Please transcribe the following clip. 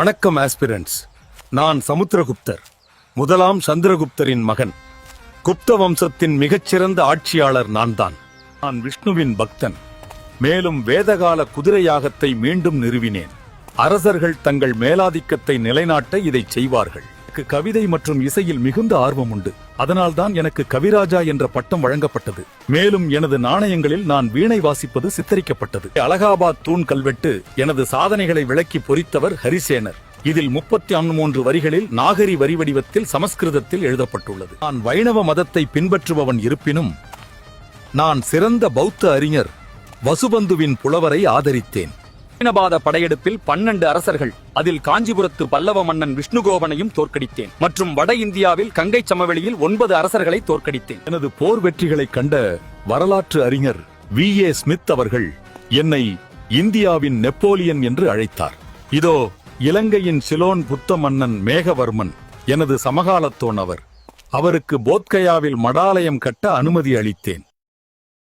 வணக்கம் ஆஸ்பிரண்ட்ஸ் நான் சமுத்திரகுப்தர். முதலாம் சந்திரகுப்தரின் மகன். குப்த வம்சத்தின் மிகச்சிறந்த ஆட்சியாளர் நான்தான். நான் விஷ்ணுவின் பக்தன். மேலும் வேதகால குதிரை யாகத்தை மீண்டும் நிறுவினேன். அரசர்கள் தங்கள் மேலாதிக்கத்தை நிலைநாட்ட இதை செய்வார்கள். எனக்கு கவிதை மற்றும் இசையில் மிகுந்த ஆர்வம் உண்டு. அதனால்தான் எனக்கு கவிராஜா என்ற பட்டம் வழங்கப்பட்டது. மேலும் எனது நாணயங்களில் நான் வீணை வாசிப்பது சித்தரிக்கப்பட்டது. அலகாபாத் தூண் கல்வெட்டு எனது சாதனைகளை விளக்கி பொறித்தவர் ஹரிசேனர். இதில் முப்பத்தி மூன்று வரிகளில் நாகரி வரி வடிவத்தில் சமஸ்கிருதத்தில் எழுதப்பட்டுள்ளது. நான் வைணவ மதத்தை பின்பற்றுபவன் இருப்பினும் நான் சிறந்த பௌத்த அறிஞர் வசுபந்துவின் புலவரை ஆதரித்தேன். தட்சிணபாத படையெடுப்பில் பன்னெண்டு அரசர்கள் அதில் காஞ்சிபுரத்து பல்லவ மன்னன் விஷ்ணுகோபனையும் தோற்கடித்தேன் மற்றும் வட இந்தியாவில் கங்கை சமவெளியில் ஒன்பது அரசர்களை தோற்கடித்தேன். எனது போர் வெற்றிகளை கண்ட வரலாற்று அறிஞர் வி. ஏ. ஸ்மித் அவர்கள் என்னை இந்தியாவின் நெப்போலியன் என்று அழைத்தார். இதோ இலங்கையின் சிலோன் புத்த மன்னன் மேகவர்மன் எனது சமகாலத்தோன் அவர். அவருக்கு போத்கயாவில் மடாலயம் கட்ட அனுமதி அளித்தேன்.